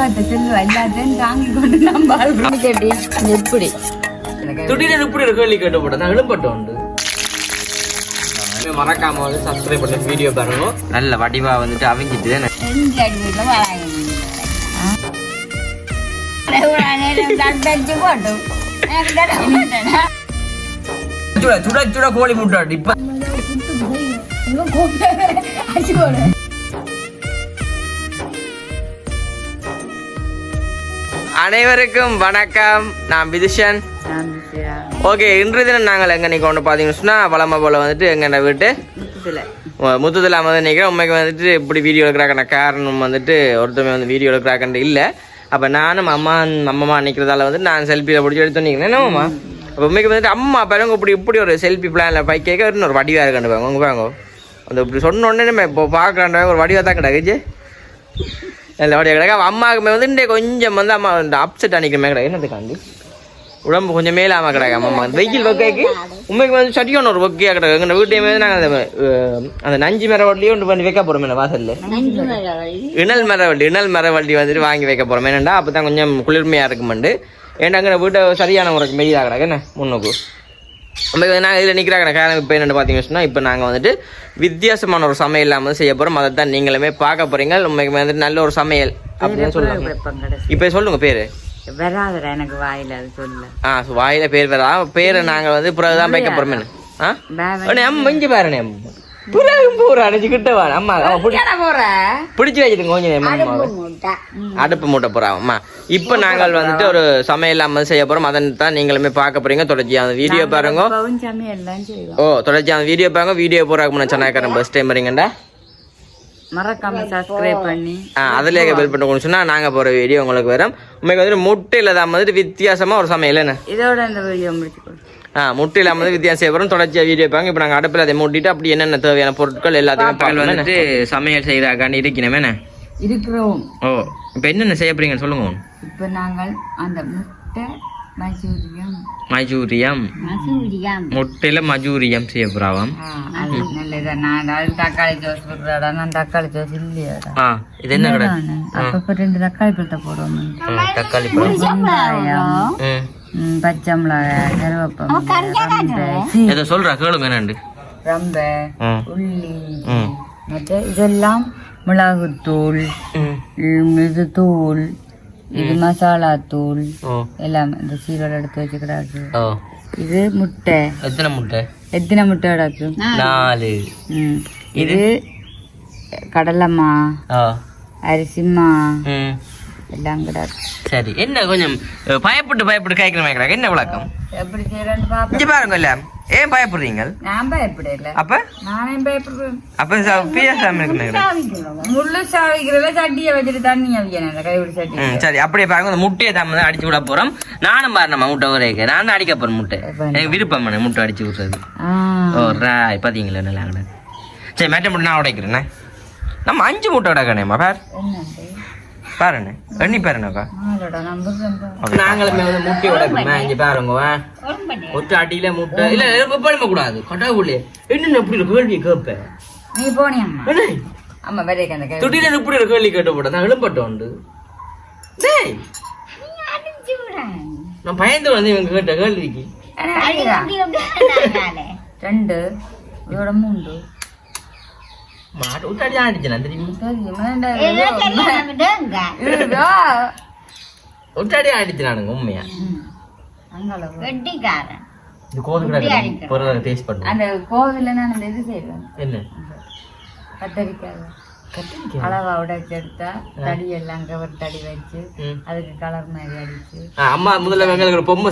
வார்த்தை சொல்லுவா எல்லாத்தையும் தாங்கி கொண்டு நம்ம. கேட்டி எப்படி? துடியில இப்படி ஒரு கேள்வி கேட்டு போட்டேன் நான் எழுப்பட்டு உண்டு. மறக்காம வந்து சப்ஸ்கிரைப் பண்ணி வீடியோ பாருங்க. நல்ல வடிவா வந்துட்டு அவிஞ்சிட்டு சுட சுட கோழி முட்டை இப்ப அனைவருக்கும் வணக்கம். நான் விதுஷன்? ஓகே இன்றைய தினம் நாங்கள் எங்கே நிற்க ஒன்று பார்த்தீங்கன்னு சொன்னால் வளமை போல் வந்துட்டு எங்கள் வீட்டு? முத்துதுல. வந்து நிற்கிறேன் உண்மைக்கு வந்துட்டு இப்படி வீடியோ எடுக்கிறாக்கான காரணம் வந்துட்டு ஒருத்தவங்க வந்து வீடியோ எடுக்கிறாக்கன்ட்டு இல்லை. அப்போ நானும் அம்மா அம்மா நிற்கிறதால வந்து நான் செல்ஃபியில் பிடிச்சி எடுத்து நிற்கிறேன் என்ன அம்மா? அப்போ உண்மைக்கு வந்துட்டு அம்மா பாருங்க இப்படி இப்படி ஒரு செல்ஃபி பிளானில் பை கேட்க இன்னொரு வடிவாக இருக்காண்டு பாருங்க உங்க பாருங்க. அந்த இப்படி சொன்ன உடனே நம்ம இப்போ பார்க்குறாண்ட ஒரு வடிவாக தான் கிடக்குச்சு இல்லை கிடக்கு. அவன் அம்மாவுக்குமே வந்து இன்றைய கொஞ்சம் வந்து அம்மா இந்த அப்செட் அன்றைக்குமே கிடக்கு. என்னதுக்காண்டி உடம்பு கொஞ்சம் மேலாம கிடக்கு அம்மா வெயில் வைக்கைக்கு? உண்மைக்கு வந்து சரியான ஒரு ஒக்கையாக கிடக்கு. எங்கள் வீட்டையுமே நாங்கள் அந்த அந்த நஞ்சு மரவள்ளியும் ஒன்று பண்ணி வைக்க போகிறோம் என்ன வாசல்ல. இணல் மரவள்ளி இணல் மரவள்ளி வந்துட்டு வாங்கி வைக்க போகிறோம் என்னண்டா? அப்போ தான் கொஞ்சம் குளிர்மையாக இருக்குமெண்டு. ஏன்டா அங்கே வீட்டை சரியான முறைக்கு மெய்யாக கிடக்கு. என்ன? முன்னுக்கு. நாங்கள் இதில் நிற்கிறாங்க காரணம் இப்போ என்னென்னு பார்த்தீங்கன்னு இப்போ நாங்கள் வந்துட்டு வித்தியாசமான ஒரு சமையல் இல்லாமல் செய்ய போகிறோம் அதை தான் நீங்களுமே பார்க்க போகிறீங்க உண்மைக்கு வந்துட்டு நல்ல ஒரு சமையல் அப்படின்னு கடைசி. இப்போ சொல்லுங்கள் பேர். வராதுடா எனக்கு வாயில அது சொல்ல ஆ வாயில பேர் வரா பேரை நாங்கள் வந்து பிறகு தான் வைக்க போகிறோமே ஆ? இங்கே பாருண்ணே பிறகு பூரா அடைச்சிக்கிட்ட வா. அம்மா போற? பிடிச்சி வச்சுருங்க கொஞ்சம் அம்மாவை அடுப்பு மூட்டை. போகிறா அம்மா. இப்போ நாங்கள் வந்துட்டு ஒரு சமையல் இல்லாமல் செய்ய போகிறோம் அதை தான் நீங்களுமே பார்க்க போகிறீங்க தொடர்ச்சி அந்த வீடியோ பாருங்க. ஓ தொடர்ச்சி அந்த வீடியோ பாருங்க. வீடியோ போறாக்கு முன்னாடி சொன்னாக்கிறேன் பஸ் டைம் வரீங்கண்டா? மறக்காம சப்ஸ்கிரைப் பண்ணி. ஆ அதுலேயே பெல் நாங்கள் போகிற வீடியோ உங்களுக்கு வரும். உண்மைக்கு வந்துட்டு முட்டையில் தான் வந்துட்டு வித்தியாசமாக ஒரு சமையல். என்ன? இதோட இந்த வீடியோ முடிச்சுக்கணும் ஆ முட்டை இல்லாமல் வந்து வித்தியாசம் வரும் தொடர்ச்சியாக வீடியோ பாங்க இப்போ நாங்கள் அடுப்பில் அதை மூட்டிட்டு அப்படி என்னென்ன தேவையான பொருட்கள் எல்லாத்தையுமே பார்க்கல வந்துட்டு சமையல் செய்கிறாக்காண்டி இருக்கணுமே இருக்கிறோம். ஓ இப்போ என்னென்ன செய்ய போறீங்கன்னு சொல்லுங்க. இப்ப நாங்கள் அந்த முட்டை மஜூரியம் மசூரியம். முட்டையில் மஜூரியம் செய்ய நல்லதா. நான் அது தக்காளி ஜோஸ் போடுறாடா நான் தக்காளி ஜோஸ் இல்லையாடா. ஆ இது என்ன கடை? அப்பப்ப ரெண்டு தக்காளி பழத்தை போடுவோம். தக்காளி பழம். பச்சை மிளகாய் கருவேப்பம் ஏதோ சொல்கிறா கேளுங்க என்னண்டு ரம்பை உள்ளி மற்ற இதெல்லாம் மிளகுத்தூள் இது தூள் இது மசாலா தூள் எல்லாம் இந்த சீரோட எடுத்து வச்சுக்கிறாரு ஓ இது முட்டை எத்தனை முட்டை எத்தனை முட்டை கிடக்கு நாலு. இது கடலைமா ஓ அரிசிமா எல்லாம் கிடக்கு. சரி என்ன கொஞ்சம் பயப்பட்டு பயப்பட்டு கேட்குற மாதிரி என்ன விளக்கம்? எப்படி செய்யறேன்னு பாப்பேன் இங்க பாருங்க ஏன் பயப்படுறீங்க? நான் பயப்படல. அப்ப? நானே பயப்படுவேன் அப்ப பிஎஸ்ஆம் இருக்கு முள்ளு சாவிக்கிறத சட்டியை வச்சுட்டு தண்ணி அவிக்கணும் அந்த கைவிடி சட்டி சரி அப்படியே பாருங்க. இந்த முட்டையை தான் அடிச்சு விட போறோம். நானும் பாருமா முட்டை ஒரேக்கு நான் அடிக்க போறேன் முட்டை. எனக்கு விருப்பம் பண்ண முட்டை அடிச்சு விடுறது? ஆ. ஓ ராய் பாத்தீங்களா? நல்லா சரி மெட்ட முட்டை நான் உடைக்கிறேண்ணே நம்ம அஞ்சு முட்டை உடைக்கணேம்மா பார்? பாருண்ணே. எண்ணி பாருண்ணக்கா நாங்களுமே வந்து முட்டை உடைப்போம் இங்க பாருங்க. ஒற்றை அடியில முட்டை. இல்ல பண்ண கூடாது கடவுளே என்ன இப்படி ஒரு கேள்வி கேட்பேன் நீ என்ன? துடியில கேள்வி. கேட்டு நான் உண்டு டேய். நான் பயந்து வந்து இவங்க கேட்ட கேள்விக்கு. ரெண்டு இதோட மூன்று. மாட்டு விட்டு அடி அடிச்சேன் தெரியுமா அடி அடிச்சானுங்க உண்மையா. அங்களவு. இந்த பொருளாதார டேஸ்ட் பண்ணும் அந்த கோவில்ல நான் இது செய்வேன் என்ன கத்திரிக்காய் அளவா உடைச்சு எடுத்தா தடி எல்லாம் கவர் தடி வச்சு ம். அதுக்கு கலர் மாதிரி அடிச்சு. ஆ, அம்மா முதல்ல எங்களுக்கு ஒரு பொம்மை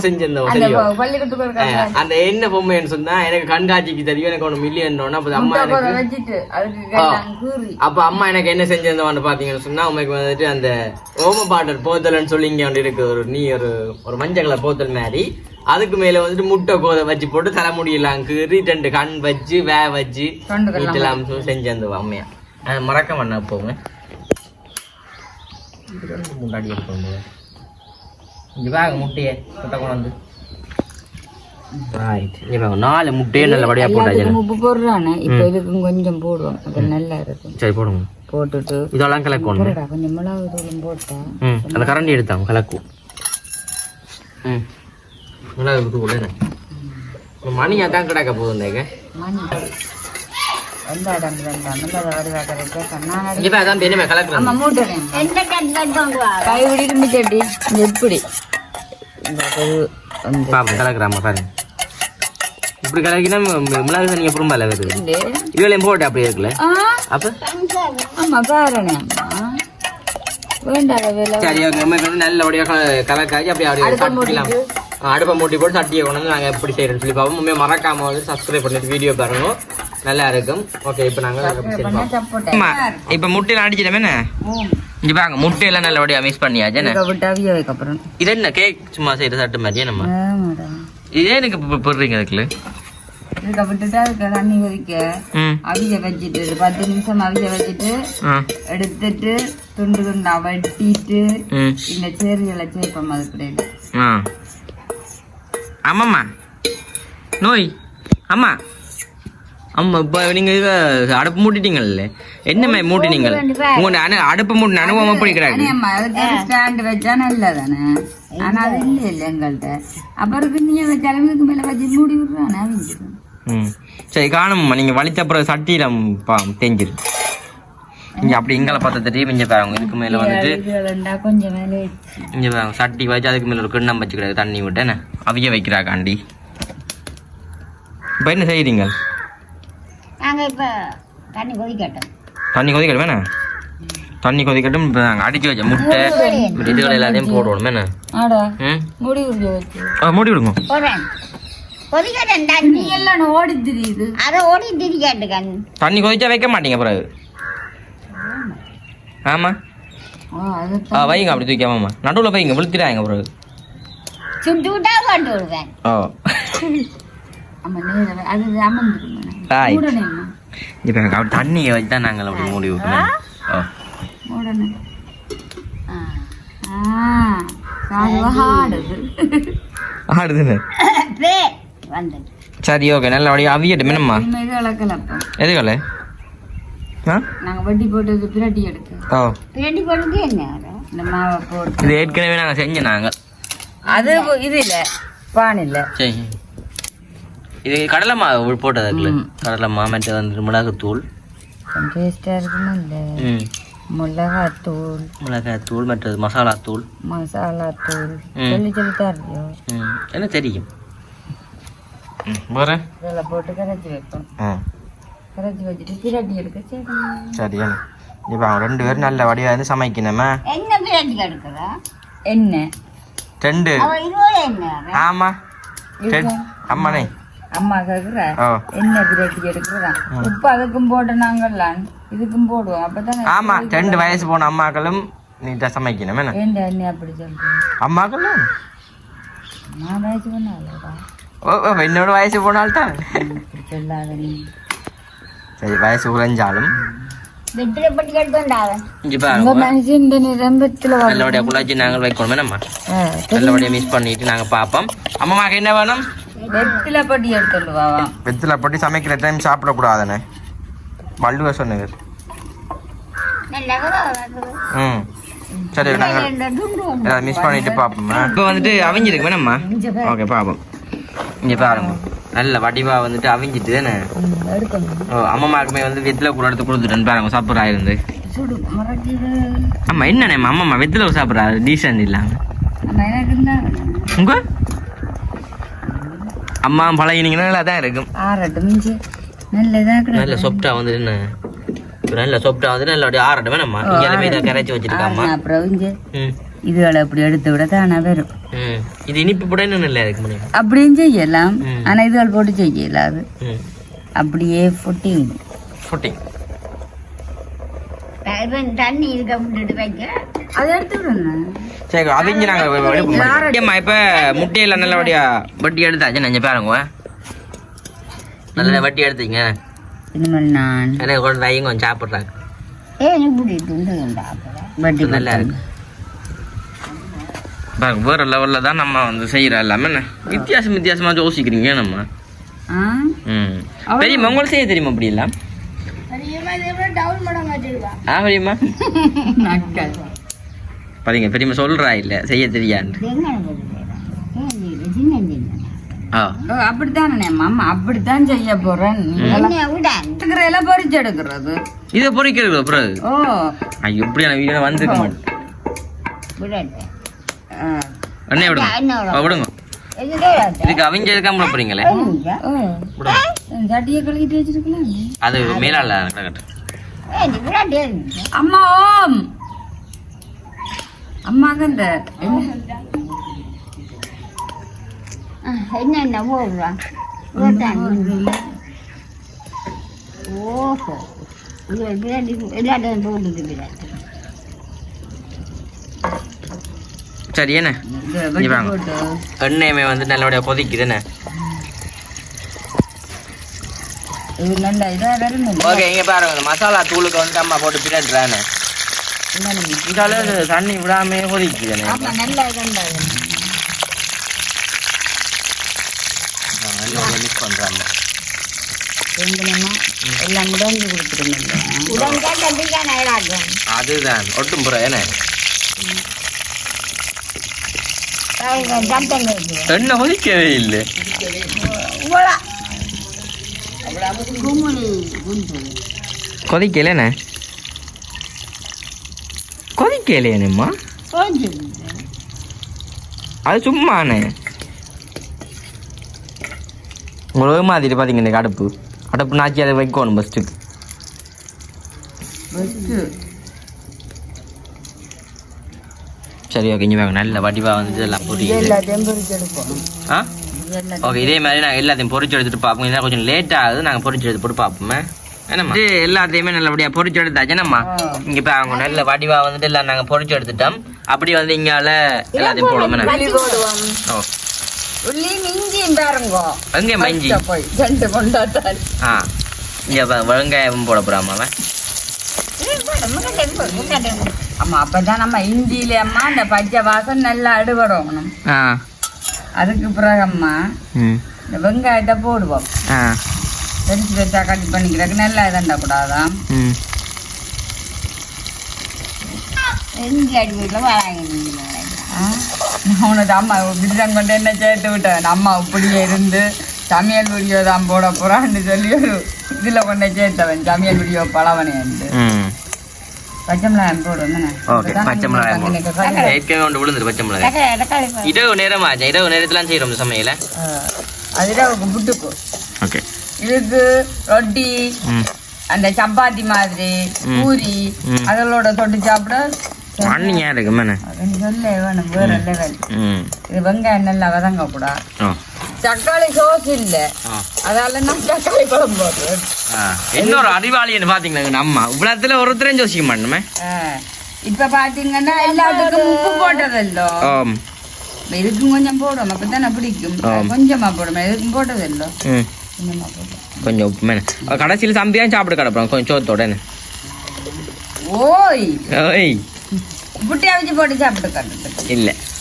அந்த என்ன பொம்மைன்னு சொன்னா எனக்கு கண்காட்சிக்கு தெரியும். எனக்கு ஒன்று மில்லியன் அப்போ அம்மா வச்சுட்டு அதுக்கு அப்ப அம்மா எனக்கு என்ன செஞ்சிருந்தோம்னு பாத்தீங்கன்னு சொன்னா உனக்கு வந்துட்டு அந்த ஓம பாட்டல் போத்தல்னு சொல்லி இங்க இருக்கு. ஒரு நீ ஒரு ஒரு மஞ்சள் கலர் போத்தல் மாதிரி. அதுக்கு மேல வந்துட்டு முட்டை கோதை வச்சு போட்டு தலைமுடியெல்லாம் கீறி ரெண்டு கண் வச்சு வே வச்சு வீட்டெல்லாம் செஞ்சு அந்த அம்மையா. அது மறக்க பண்ண போங்க. முன்னாடி எடுத்து இங்க வாங்க முட்டையை முட்டை கொண்டு நாலு முட்டையே நல்லபடியா போட்டாச்சு. உப்பு போடுறானே? இப்ப இதுக்கும் கொஞ்சம் போடுவோம். அது நல்லா இருக்கும். சரி போடுங்க. போட்டுட்டு. இதெல்லாம் கலக்கணும். கொஞ்சம் மிளகு தூளும் போட்டா ம். அந்த கரண்டி எடுத்தாங்க கலக்கும் ம். மிளகு தூள் மணி அதான் கிடக்க போகுதுங்க மணி. எப்படி? கலக்குறாமா பாருங்க இப்படி கலக்கினா மி- மிளகு தண்ணியை புறம்பால வருது இல்லே. இதுலையும் போட்டு அப்படியே இருக்குல்ல? அப்போ? ஆமா பாருங்க சரி வந்து நல்லபடியாக கலக்காச்சு அப்படியே அடுப்பை மூட்டி போட்டு சட்டியை கொண்டு வந்து நாங்கள் எப்படி செய்யறோம்னு சொல்லி பார்ப்போம் உண்மையாக மறக்காம வந்து சப்ஸ்கிரைப் பண்ணிட்டு வீடியோ பாருங்க. நல்லா இருக்கும். ஓகே இப்போ நாங்கள் சப்போட்டா? இப்போ முட்டையில் அடிச்சிட்டமே என்ன? இங்கே பாருங்க முட்டையெல்லாம் நல்லபடியாக மிஸ் பண்ணியாச்சு என்ன? இது என்ன கேக் சும்மா செய்கிற சட்டு மாதிரியே நம்ம? இதே எனக்கு போடுறீங்க அதுக்குள்ள? இதுக்க விட்டுட்டு அதுக்கு தண்ணி கொதிக்க. ம். அவிய வச்சுட்டு ஒரு பத்து நிமிஷம் அவிய வச்சுட்டு எடுத்துட்டு துண்டு துண்டா வட்டிட்டு இந்த சேரிகளை சேர்ப்போம் அது கிடையாது ஆ. ஆமாம்மா. நோய். அம்மா அம்மா இப்போ நீங்கள் இது அடுப்பு மூட்டிட்டீங்கல்ல. என்னம்மா மூட்டினீங்க? உங்க அனு அடுப்பு மூட்டின அனுபவம் எப்படி கிடையாது அம்மா அதுக்கு ஸ்டாண்ட் வச்சா நல்லதானே ஆனா அது இல்ல. இல்ல எங்கள்கிட்ட அப்புறம் நீ வச்சாலும் இதுக்கு மேல வச்சு மூடி விடுறானே ம். சரி காணும்மா நீங்கள் வலித்த அப்புறம் சட்டியில் பா தெரிஞ்சிரு இங்கே அப்படி எங்களை பார்த்து தெரியும். இங்கே பாருங்க இதுக்கு மேலே வந்துட்டு கொஞ்சம் இங்கே பாருங்க சட்டி வச்சு அதுக்கு மேலே ஒரு கிண்ணம் வச்சு கிடையாது தண்ணி விட்டு என்ன? அவிய வைக்கிறாக்காண்டி. இப்போ என்ன செய்கிறீங்க நாங்க இப்ப தண்ணி கொதிக்கட்டும். தண்ணி கொதிக்கட்டும் வேணா தண்ணி கொதிக்கட்டும் இப்போ நாங்கள் அடிச்சு வச்ச முட்டை இதுகள் எல்லாத்தையும் போடுவோம் என்ன? மூடி விடுங்க வச்சு. ஆ மூடி விடுங்க கொதிக்கட்டும் தண்ணி. நீ எல்லாம் ஓடி தெரியுது அதை ஓடி திரிக்காட்டு கண் தண்ணி கொதிச்சா வைக்க மாட்டீங்க பிறகு. ஆமாம் ஆ வைங்க அப்படி தூக்காமம்மா நடுவில் வைங்க விழுத்திடாங்க பிறகு. சுட்டு விட்டா கொண்டு விடுவேன் ஓ இப்போ எனக்கு அப்படி தண்ணியை வச்சு தான் நாங்கள் அப்படி மூடி விட்டுருவோம் ஓ. மூடணும். ஆடுதுன்னு. சரி ஓகே நல்லபடியாக அவியட்டும் என்னம்மா? எதுக்கல இது ஏற்கனவே நாங்கள் செஞ்சோம் நாங்கள் அது இது இல்ல. பான் இல்ல. சரி. இது கடலை மாவு போட்டது ம். கடலை மா மற்ற வந்து மிளகுத்தூள். கொஞ்சம் டேஸ்டா இருக்குமா இல்ல ம். மிளகாத்தூள். மிளகாய் தூள் மற்றது மசாலா தூள் மசாலா தூள் ம். சொல்லி சொல்லி தரலையோ ம். என்ன தெரியும்? வேற? இதெல்லாம் போட்டு கரைச்சி ஆ. கரைச்சி வச்சுட்டு பிரட்டி எடுக்க சரி சரி இப்போ அவங்க ரெண்டு பேரும் நல்ல வடிவாக இருந்து சமைக்கணுமா? என்ன பிரட்டி கெடுக்குறா என்ன? ரெண்டு. அவ இதோட அம்மா கேக்குற என்ன பிரட்டி எடுக்கிறதா? உப்பு அதுக்கும் போட்டு நாங்கள்லாம். இதுக்கும் போடுவோம். அப்பதான் ஆமா ரெண்டு வயசு போன அம்மாக்களும் நீட்டாக சமைக்கணும். என்ன? ஏண்டா என்ன அப்படி சொல்றேன் அம்மாக்களும்? நான் வயசு ஓ, என்னோட வயசு போனால்தான். சொல்லாத நீ. சரி வயசு குறைஞ்சாலும். நாங்கள் வைக்கணும் மிஸ் பண்ணிட்டு நாங்கள் பார்ப்போம். அம்மாவுக்கு என்ன வேணும்? வெத்தில பட்டி எடுத்துட்டு வாவா வெத்தில சமைக்கிற டைம் சாப்பிடக்கூடாதுண்ணே வள்ளுவ சொன்னவர் நல்லா ம். சரி நாங்கள் மிஸ் பண்ணிட்டு பார்ப்போம் இப்போ வந்துட்டு அவிஞ்சிருக்கு வேணாம்மா. ஓகே பார்ப்போம் இங்கே பாருங்க. நல்ல வடிவா வந்துட்டு அவிஞ்சிட்டு தானே ஓ அம்மாமாக்குமே வந்து வெத்தில கூட எடுத்து கொடுத்துட்டேன்னு பாருங்க சாப்பிட்றா இருந்து. அம்மா என்னண்ணே அம்மா வெத்தில சாப்பிட்றா? டீசன்ட் இல்லாம. ஆனா எனக்கு இருந்தா உங்க? அம்மா பழகினீங்கன்னா நல்லா தான் இருக்கும். ஆறட்டு மிஞ்சி நல்லதா நல்ல சொப்டா வந்து என்ன நல்ல சொப்டா வந்து நல்ல அப்படியே ஆறட்டும் வேணாம்மா இங்கே இதை கரைச்சி வச்சிருக்காம்மா அப்புறம் இங்க ம். இதுகளை அப்படி எடுத்து விட தானே வரும் ம். இது இனிப்பு கூட இன்னும் நல்லா இருக்கு முடியும் அப்படியும் செய்யலாம். ம். ஆனா இதுகள் போட்டு செய்யலாம் அது. அப்படியே பொட்டி ஃபுட்டிங் தண்ணி இருக்க விட்டுட்டு வைக்க. அதை எடுத்து விடணும் சரி அவிஞ்சு நாங்கள் அம்மா இப்போ முட்டையில் நல்லபடியா வட்டி எடுத்தாச்சு நெஞ்ச பாருங்க. நல்ல வட்டி எடுத்தீங்க. எனக்கு கொண்டு வைங்க கொஞ்சம் சாப்பிட்றாங்க ஏ வட்டி நல்லா இருக்கு. பாருங்க வேற லெவலில் தான் நம்ம வந்து செய்கிறோம் எல்லாமே. என்ன? வித்தியாசம் வித்தியாசமாக யோசிக்கிறீங்க நம்ம. ஆ? ம். தெரியுமா உங்களுக்கு செய்ய தெரியுமா அப்படி எல்லாம் தெரியுமா ஆ பெரியம்மா. நக்கல். பாருங்க பெரியம்மா சொல்றா இல்ல செய்ய ஓ, அப்படித்தானே மாமா அப்படித்தான் செய்ய போறேன். எல்லாம் பொறிச்சு எடுக்கிறது. இதை பொறிக்கிறது பிறகு ஓ. ஐயோ இப்படியான வீடியோ வந்திருக்க மாட்டேன். அண்ணே விடுங்க. விடுங்க. இதுக்கு அவங்க எதுக்காம விட போறீங்களே? சட்டியை கழுவிட்டு வச்சிருக்கலாம் அது மேலால அம்மா ஓம். அம்மாக்கு இந்த என்ன? போடுறான் போட்டான் ஓஹோ. எல்லாத்தையும் சரி என்ன? எண்ணெயுமே வந்து நல்லபடியா கொதிக்குது என்ன இது நல்ல இதா வரணும் ஓகே இங்க பாருங்க இந்த மசாலா தூளுக்கு வந்து அம்மா போட்டு பிரிட்டுறானே இதால இது. தண்ணி விடாம கொதிக்குது என்ன அதுதான் ஒட்டும் புற என்ன எண்ணெய் கொதிக்கவே இல்லை. கொதிக்கல என்ன கொதிக்கலையேம்மா கொஞ்சம் அது சும்மாண்ணே. உங்களுக்கு மாதிரி பார்த்தீங்க இந்த அடுப்பு அடுப்பு நாச்சி அதை வைக்கணும் ஃபஸ்ட்டு ஃபஸ்ட்டு சரி ஓகே இங்கே வாங்க நல்ல வடிவாக வந்து எல்லாம் எடுப்போம். ஆ? ஓகே இதே மாதிரி நாங்கள் எல்லாத்தையும் பொரிச்சு எடுத்துட்டு பார்ப்போம். இதெல்லாம் கொஞ்சம் லேட் ஆகுது. நாங்கள் பொரிச்சு எடுத்து போட்டு பார்ப்போமே. என்னம்மா? இது எல்லாத்தையுமே நல்லபடியாக பொரிச்சு எடுத்தாச்சு. என்னம்மா? ஆ. இங்கே இப்போ அவங்க நல்ல வடிவாக வந்துட்டு எல்லாம் நாங்கள் பொரிச்சு எடுத்துட்டோம். அப்படி வந்து இங்கால எல்லாத்தையும் போடுவோம். ஓ. உள்ளி மிஞ்சியும் பாருங்க. அங்கே மஞ்சி? பச்சை போய். ரெண்டு கொண்டாட்டால் ஆ. இங்கே வெங்காயம் போட போகிறாமா ஆமா அப்பதான் நம்ம இஞ்சியில அம்மா அந்த பச்சை வாசம் நல்லா அடுபடணும். ஆ. அதுக்கு பிறகு அம்மா ம். இந்த வெங்காயத்தை போடுவோம். பெருசு பெருசா கட் பண்ணிக்கிறதுக்கு நல்லா இதண்ட கூடாதாம் ம். எங்க அடி வீட்டில் வராங்க உனக்கு அம்மா விடுதம் கொண்டு என்ன சேர்த்து விட்டேன்? அம்மா இப்படியே இருந்து சமையல் வீடியோ தான் போட போறான்னு சொல்லி ஒரு இதுல கொண்டு சேர்த்தவன். சமையல் வீடியோ பழவனே இருந்து ம் பச்சை மிளகாய் போடுவேன் ஓகே பச்சை மிளகாய் போடும் ஏற்கனவே ஒன்று விழுந்துரு பச்சை மிளகாய் இரவு நேரம் ஆச்சு. இரவு நேரத்துலாம் செய்கிறோம் சமையல. ஓகே. இதுக்கு ரொட்டி ம். அந்த சப்பாத்தி மாதிரி பூரி. அதோட தொட்டு சாப்பிட பண்ணியா இருக்கு மேனே அதுன்னு சொல்ல வேணும் வேற லெவல் ம். இது வெங்காயம் நல்லா வதங்க கூடாது தக்காளி சோஸ் இல்ல. அதால நான் தக்காளி குழம்பு போடுறேன். இன்னொரு அறிவாளின்னு பார்த்தீங்களா எங்கள் அம்மா. இவ்வளோத்துல ஒருத்தரையும் யோசிக்க மாட்டோமே. இப்ப பாத்தீங்கன்னா எல்லாத்துக்கும் உப்பு போட்டதல்லோ. இதுக்கும் கொஞ்சம் போடும் அப்பதானே பிடிக்கும். கொஞ்சமா போடும் எதுக்கும் போட்டதல்லோ. கொஞ்சமா உப்பு மேனே கடைசியில் சம்பியாக சாப்பிட்டு கிடப்போம். கொஞ்சம் சோத்தோட ஓய். ஓய். புட்டி அவிச்சு போட்டு சாப்பிட்டு கட்டுட்டு இல்லை ஒன்று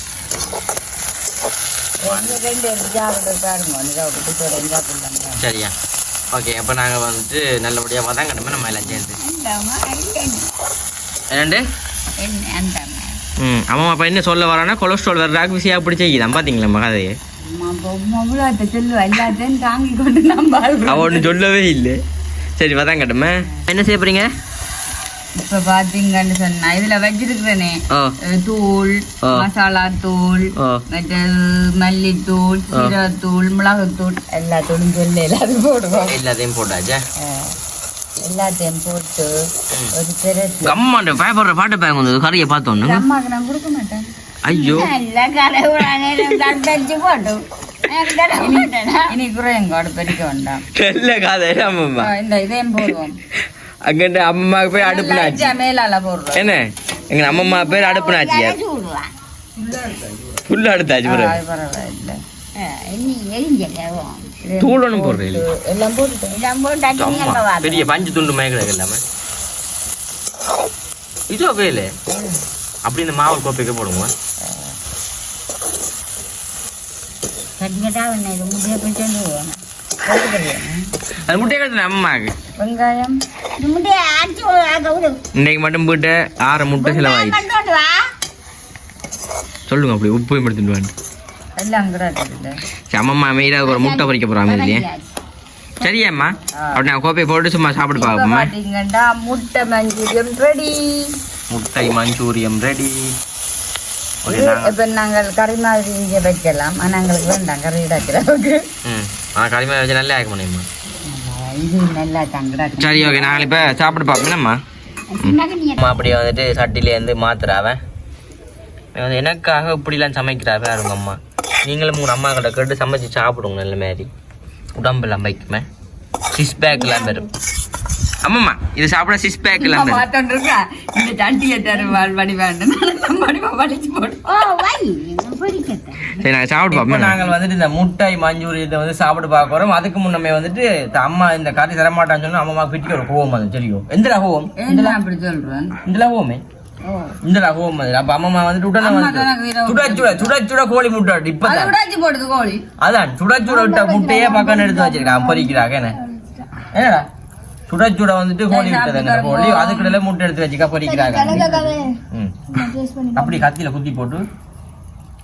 ரெண்டு எடுத்து சாப்பிட்டு பாருங்க நிஜா புட்டியோட சாப்பிடலாங்க சரியா? ஓகே அப்போ நாங்கள் வந்துட்டு நல்லபடியாக வதங்கணுமே? நம்ம எல்லாம் சேர்ந்து. என்னண்டு? ம் ஆமாம் அப்போ என்ன சொல்ல வரானா கொலஸ்ட்ரால் வர்றாக்கு விசியாக அப்படி செய்யுதான் பார்த்தீங்களா நம்ம கதையை? அவ்வளோத்த சொல்லுவா எல்லாத்தையும் தாங்கி கொண்டு நம்ம அவ ஒன்றும் சொல்லவே இல்லை. சரி வதங்கட்டுமே? என்ன செய்ய போறீங்க? இப்ப பாத்தீங்கன்னு சொன்னா இதுல வச்சிருக்கிறேனே. தூள். மசாலா தூள் ஓ மற்றது மல்லித்தூள் சீரகத்தூள் மிளகுத்தூள் எல்லா தூளும் சொல்லி எல்லாத்தையும் போடுவோம். எல்லாத்தையும் போட்டாச்சா? எல்லாத்தையும் போட்டு ஒரு பெருசு கம்மாண்ட பயப்படுற பாட்டு பாருங்க வந்து கறியை பார்த்தோன்னு. அம்மாவுக்கு நான் கொடுக்க மாட்டேன். ஐயோ. நல்ல கடவுளானே தட்டச்சு போட்டு எனக்கு தட மாட்டேனா இனி குறையங்காடு பெருக்க வேண்டாம். இந்த இதையும் போடுவோம். அங்கிட்ட அம்மாவுக்கு போய் அடுப்புனாச்சு என்ன? எங்க அம்மம்மா பேர் அடுப்புனாச்சியா சூடுவான் ஃபுல்லா அடுத்தாச்சு தூள் ஒன்றும் வா பெரிய பஞ்சு துண்டு மயக்கிற எல்லாமே. இது வேல அப்படி இந்த மாவு கோப்பைக்கு போடுங்க கட்டிக்கிட்டா இது முடிய போயிட்டு அது முட்டையை கட்டுன அம்மாக்கு வெங்காயம். இன்னைக்கு மட்டும் போயிட்டு ஆறு முட்டை செலவாயிடுச்சு. சொல்லுங்க அப்படி உப்பு எடுத்துட்டு வாங்க அம்மம்மா மெயிலாக ஒரு முட்டை பறிக்க போகிறாங்க இதுலேயே. சரியாம்மா. அப்படி நான் கோப்பையை போட்டு சும்மா சாப்பிட்டு பார்ப்போம்மா. முட்டை மஞ்சூரியம் ரெடி முட்டை மஞ்சூரியம் ரெடி இப்ப நாங்கள் கறி மாதிரி இங்கே வைக்கலாம். ஆனா எங்களுக்கு வேண்டாம். கறி வைக்கிறதுக்கு ம். ஆ களிமண் வச்சு நல்லா ஆக்க முடியுமா? இது நல்லா தங்கடா சரி ஓகே. நாங்கள் இப்போ சாப்பிட்டு பார்ப்போம்மா அம்மா அப்படியே வந்துட்டு சட்டிலேருந்து மாத்துறாவன் வந்து எனக்காக இப்படிலாம் சமைக்கிறாவே அவங்க அம்மா. நீங்களும் உங்கள் அம்மா கிட்ட கேட்டு சமைச்சு சாப்பிடுங்க நல்ல மாதிரி. உடம்பெல்லாம் வைக்குமே. சிஸ் பேக்லாம் வரும். ஆமாம்மா இது சாப்பிட சிஸ் பேக்லாம் வரும் மாத்தோன் இருக்கா இந்த வேண்டும். ஓ வை பிடிக்கட்ட சரி நாங்கள் சாப்பிட்டு பார்ப்போம். நாங்கள் வந்துட்டு இந்த முட்டை மஞ்சூரியத்தை வந்து சாப்பிட்டு பார்க்குறோம் அதுக்கு முன்னமே வந்துட்டு அம்மா இந்த கறி தரமாட்டான்னு சொன்னா அம்மா பிடிக்க ஒரு கோவம் அது தெரியும். எந்த கோவம்? என்ன அப்படி சொல்றேன்? இந்த கோவமே? ஓ. இந்த கோவம் அது. அப்ப அம்மா வந்துட்டு உடனே வந்து சுட சுட சுட சுட கோழி முட்டை போடுது கோழி. அதான் சுட சுட விட்ட முட்டையே பக்கம் எடுத்து வச்சிருக்கான் பொறிக்கிறாங்க என்ன? என்னடா? சுட சுட வந்துட்டு கோழி விட்டது அந்த கோழி அதுக்குள்ள முட்டை எடுத்து வச்சுக்கா பொறிக்கிறாங்க. அப்படி கத்தியில குத்தி போட்டு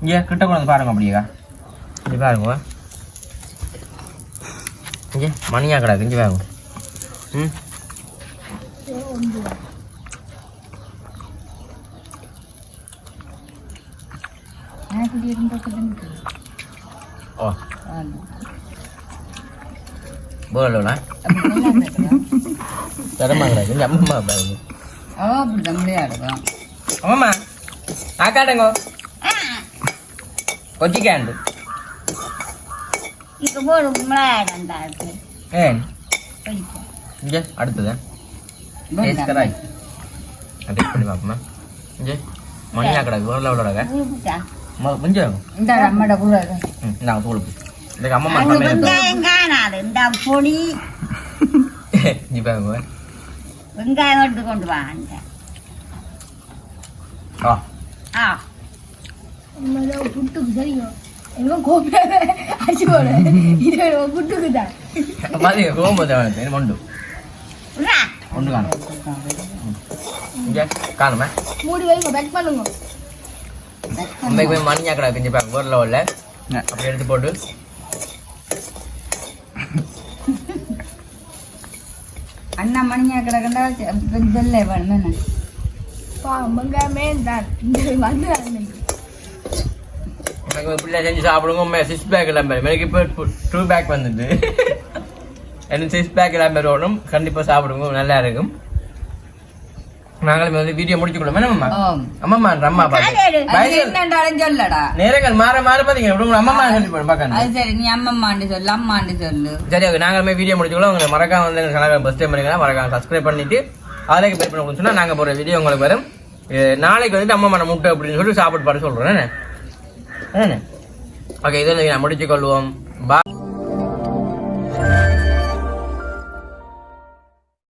இங்க கிட்ட கொண்டு பாருங்க அப்படியேக்கா இங்க பாருங்க. இங்க மணியா கிடக்கு. இங்க பாருங்க. ம். ஓ. போகலண்ணா தரமா கிடக்கு இங்க அம்மா பாருங்க. ஓ அப்படி தமிழையா இருக்கும் அம்மா ஆக்காட்டுங்க கொச்சிக்காண்டு. இப்ப போடு மிளகாடா ஏன் இங்க அடுத்தது. கராய் டேஸ்ட் பண்ணி பார்ப்போமா இங்க கொஞ்சம். இந்த அம்மட கூட நான் இதுக்கு அம்மா வெங்காயம் காணாது இந்த பொடி நீ பாருங்க வெங்காயம் எடுத்து கொண்டு வாங்க ஆ ஆ புட்டுக்கு தெரியும் எங்க கோப்பை அடிச்சு போட இது புட்டுக்கு தான் மாதிரி கோம்பது எனக்கு மொண்டு விட்றா. மொண்டு காணும் இங்க காணுமே மூடி வைங்க பேக் பண்ணுங்க அம்மைக்கு போய் மணியா கிடக்கு இங்க பாருங்க உருளை உள்ள அப்படி எடுத்து போட்டு அண்ணா மணியா கிடக்கண்டா வெள்ளை வேணும் என்ன பா வெங்காயமே தான் இந்த வந்து அன்னைக்கு எனக்கு இப்படிலாம் செஞ்சு சாப்பிடுங்க சிக்ஸ் பேக் எல்லாம் பேர் எனக்கு இப்போ டூ பேக் வந்துட்டு எனக்கு சிக்ஸ் பேக் எல்லாம் பேர் கண்டிப்பாக சாப்பிடுங்க நல்லா இருக்கும் நாங்களும் வந்து வீடியோ ஓம் அம்மாம்மா அம்மா பாத்து. சொல்லடா. நேரங்கள் மாற மாற உங்க அம்மா சொல்லி அது சரி நீ சொல்லு அம்மாண்டு சொல்லு. சரி ஓகே நாங்களுமே வீடியோ முடிச்சுக்கலாம் உங்களை மறக்காம வந்து எங்கள் சேனலை ஃபஸ்ட் டைம் பண்ணீங்கன்னா மறக்காம சப்ஸ்கிரைப் பண்ணிட்டு அதுக்கு பண்ண சொன்னால் நாங்கள் போகிற வீடியோ உங்களுக்கு வரும். நாளைக்கு வந்துட்டு அம்மா மன முட்டை அப்படின்னு சொல்லி என்ன? ஓகே இதை நான் முடிச்சுக்கொள்வோம். பா